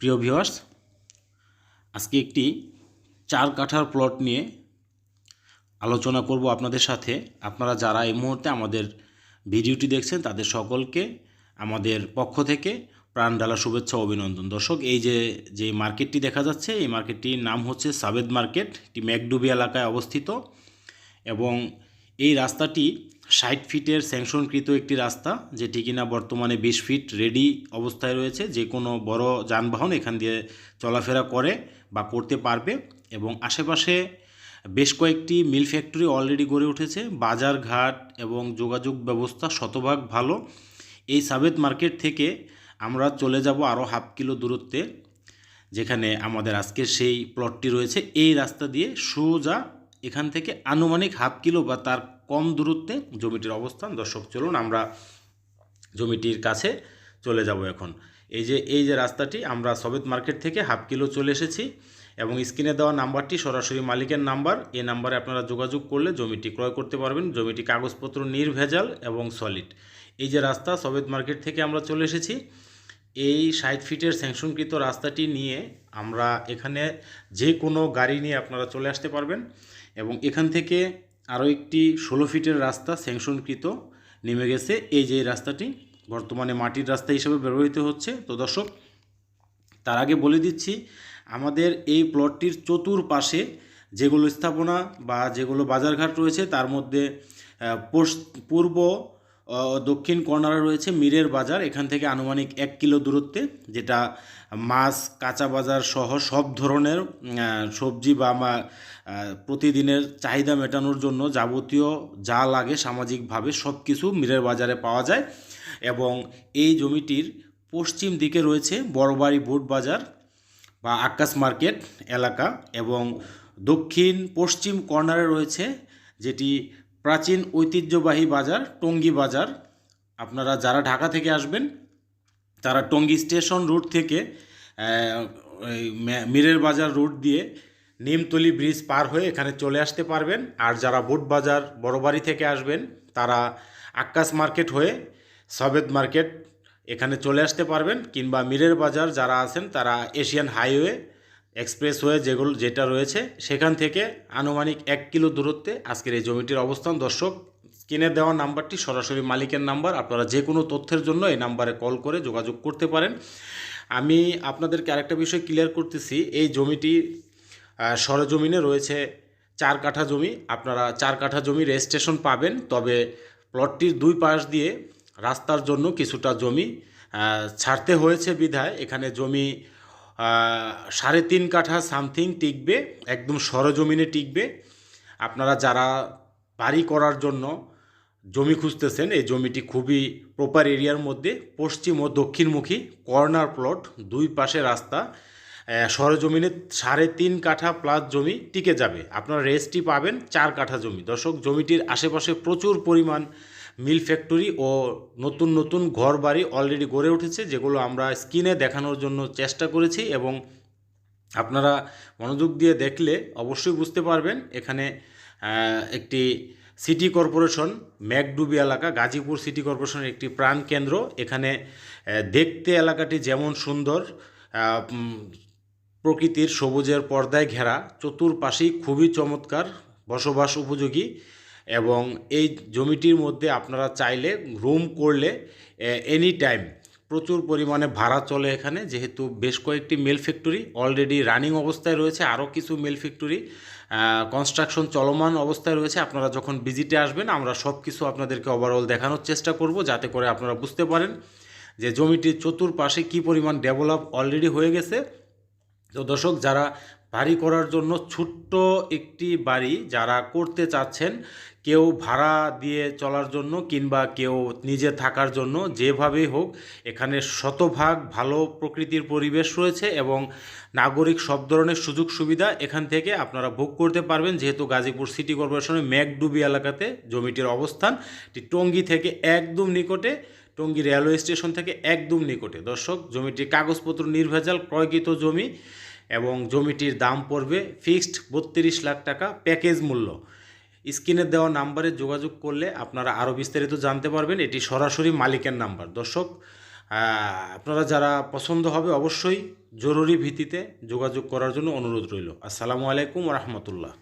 প্রিয় ভিউয়ার্স, আজকে একটি চার কাঠার প্লট নিয়ে আলোচনা করব আপনাদের সাথে। আপনারা যারা এই মুহূর্তে আমাদের ভিডিওটি দেখছেন, তাদের সকলকে আমাদের পক্ষ থেকে প্রাণ ডালা শুভেচ্ছা অভিনন্দন। দর্শক, এই যে যে মার্কেটটি দেখা যাচ্ছে, এই মার্কেটটির নাম হচ্ছে সাবেদ মার্কেট, এটি ম্যাকডুবি এলাকায় অবস্থিত এবং এই রাস্তাটি ষাট ফিটের স্যাংশনকৃত একটি রাস্তা, যেটি কিনা বর্তমানে বিশ ফিট রেডি অবস্থায় রয়েছে। যে কোনো বড় যানবাহন এখান দিয়ে চলাফেরা করে বা করতে পারবে এবং আশেপাশে বেশ কয়েকটি মিল ফ্যাক্টরি অলরেডি গড়ে উঠেছে। বাজার ঘাট এবং যোগাযোগ ব্যবস্থা শতভাগ ভালো। এই সাবেত মার্কেট থেকে আমরা চলে যাব আরও হাফ কিলো দূরত্বে, যেখানে আমাদের আজকের সেই প্লটটি রয়েছে। এই রাস্তা দিয়ে সোজা এখান থেকে আনুমানিক হাফ কিলো বা তার কম দূরত্বে জমিটির অবস্থান। দর্শক, চলুন আমরা জমিটির কাছে চলে যাব এখন। এই যে এই যে রাস্তাটি, আমরা সবেত মার্কেট থেকে হাফ কিলো চলে এসেছি এবং স্ক্রিনে দেওয়া নাম্বারটি সরাসরি মালিকের নাম্বার। এই নাম্বারে আপনারা যোগাযোগ করলে জমিটি ক্রয় করতে পারবেন। জমিটি কাগজপত্র নির্ভেজাল এবং সলিড এই যে রাস্তা, সবেত মার্কেট থেকে আমরা চলে এসেছি। এই ষাট ফিটের স্যাংশনকৃত রাস্তাটি নিয়ে আমরা এখানে যে কোনো গাড়ি নিয়ে আপনারা চলে আসতে পারবেন। এবং এখান থেকে আরও একটি ষোলো ফিটের রাস্তা স্যাংশনকৃত নেমে গেছে। এই যে রাস্তাটি, বর্তমানে মাটির রাস্তা হিসেবে ব্যবহৃত হচ্ছে। তো দর্শক, তার আগে বলে দিচ্ছি, আমাদের এই প্লটটির চতুর্পাশে যেগুলো স্থাপনা বা যেগুলো বাজারঘাট রয়েছে, তার মধ্যে পূর্ব দক্ষিণ কর্নারে রয়েছে মিরের বাজার। এখান থেকে আনুমানিক এক কিলো দূরত্বে, যেটা মাছ, কাঁচা বাজার সহ সব ধরনের সবজি বা প্রতিদিনের চাহিদা মেটানোর জন্য যাবতীয় যা লাগে সামাজিকভাবে সব কিছু মিরের বাজারে পাওয়া যায়। এবং এই জমিটির পশ্চিম দিকে রয়েছে বড়বাড়ি বোট বাজার বা আকাশ মার্কেট এলাকা এবং দক্ষিণ পশ্চিম কর্নারে রয়েছে, যেটি প্রাচীন ঐতিহ্যবাহী বাজার, টঙ্গী বাজার। আপনারা যারা ঢাকা থেকে আসবেন, তারা টঙ্গী স্টেশন রুট থেকে মিরের বাজার রুট দিয়ে নিমতলি ব্রিজ পার হয়ে এখানে চলে আসতে পারবেন। আর যারা বোট বাজার, বড়বাড়ি থেকে আসবেন, তারা আক্কাস মার্কেট হয়ে সবেদ মার্কেট এখানে চলে আসতে পারবেন। কিংবা মিরের বাজার যারা আছেন, তারা এশিয়ান হাইওয়ে এক্সপ্রেসওয়ে যেগুলো, যেটা রয়েছে, সেখান থেকে আনুমানিক এক কিলো দূরত্বে আজকের এই জমিটির অবস্থান। দর্শক, স্ক্রিনে দেওয়া নাম্বারটি, সরাসরি মালিকের নাম্বার। আপনারা যে কোনো তথ্যের জন্য এই নাম্বারে কল করে যোগাযোগ করতে পারেন। আমি আপনাদেরকে আরেকটা বিষয় ক্লিয়ার করতেছি। এই জমিটি সরজমিনে রয়েছে চার কাঠা জমি। আপনারা চার কাঠা জমি রেজিস্ট্রেশন পাবেন, তবে প্লটটির দুই পাশ দিয়ে রাস্তার জন্য কিছুটা জমি ছাড়তে হয়েছে বিধায়। এখানে জমি সাড়ে তিন কাঠা সামথিং টিকবে, একদম সরজমিনে টিকবে। আপনারা যারা বাড়ি করার জন্য জমি খুঁজতেছেন, এই জমিটি খুবই প্রপার এরিয়ার মধ্যে, পশ্চিম ও দক্ষিণমুখী কর্নার প্লট, দুই পাশে রাস্তা সরজমিনে সাড়ে তিন কাঠা প্লাস জমি টিকে যাবে। আপনারা রেস্টটি পাবেন চার কাঠা জমি। দর্শক, জমিটির আশেপাশে প্রচুর পরিমাণ মিল ফ্যাক্টরি ও নতুন নতুন ঘর বাড়ি অলরেডি গড়ে উঠেছে, যেগুলো আমরা স্ক্রিনে দেখানোর জন্য চেষ্টা করেছি এবং আপনারা মনোযোগ দিয়ে দেখলে অবশ্যই বুঝতে পারবেন। এখানে একটি সিটি কর্পোরেশন ম্যাকডুবি এলাকা, গাজীপুর সিটি কর্পোরেশনের একটি প্রাণ কেন্দ্র। এখানে দেখতে এলাকাটি যেমন সুন্দর প্রকৃতির সবুজের পর্দায় ঘেরা, চতুর্পাশেই খুবই চমৎকার বসবাস উপযোগী। এবং এই জমিটির মধ্যে আপনারা চাইলে রুম করলে এনি টাইম প্রচুর পরিমাণে ভাড়া চলে এখানে, যেহেতু বেশ কয়েকটি মেল ফ্যাক্টরি অলরেডি রানিং অবস্থায় রয়েছে, আরও কিছু মেল ফ্যাক্টরি কনস্ট্রাকশন চলমান অবস্থায় রয়েছে, আপনারা যখন ভিজিটে আসবেন, আমরা সব কিছু আপনাদেরকে ওভারঅল দেখানোর চেষ্টা করব, যাতে করে আপনারা বুঝতে পারেন যে জমিটির চতুর্পাশে কী পরিমাণ ডেভেলপ অলরেডি হয়ে গেছে। তো দর্শক, যারা বাড়ি করার জন্য ছোট্ট একটি বাড়ি যারা করতে চাচ্ছেন, কেউ ভাড়া দিয়ে চলার জন্য কিংবা কেউ নিজে থাকার জন্য যেভাবেই হোক, এখানে শতভাগ ভালো প্রকৃতির পরিবেশ রয়েছে এবং নাগরিক সব ধরনের সুযোগ সুবিধা এখান থেকে আপনারা ভোগ করতে পারবেন। যেহেতু গাজীপুর সিটি কর্পোরেশনের ম্যাকডুবি এলাকাতে জমিটির অবস্থান টঙ্গী থেকে একদম নিকটে, টঙ্গী রেলওয়ে স্টেশন থেকে একদম নিকটে। দর্শক, জমিটির কাগজপত্র নির্ভেজাল, ক্রয়কৃত জমি এবং জমিটির দাম পড়বে ফিক্সড বত্রিশ লাখ টাকা প্যাকেজ মূল্য। স্ক্রিনে দেওয়া নাম্বারে যোগাযোগ করলে আপনারা আরও বিস্তারিত জানতে পারবেন। এটি সরাসরি মালিকের নাম্বার। দর্শক আপনারা যারা পছন্দ হবে অবশ্যই জরুরি ভিত্তিতে যোগাযোগ করার জন্য অনুরোধ রইল। আসসালামু আলাইকুম রহমতুল্লাহ।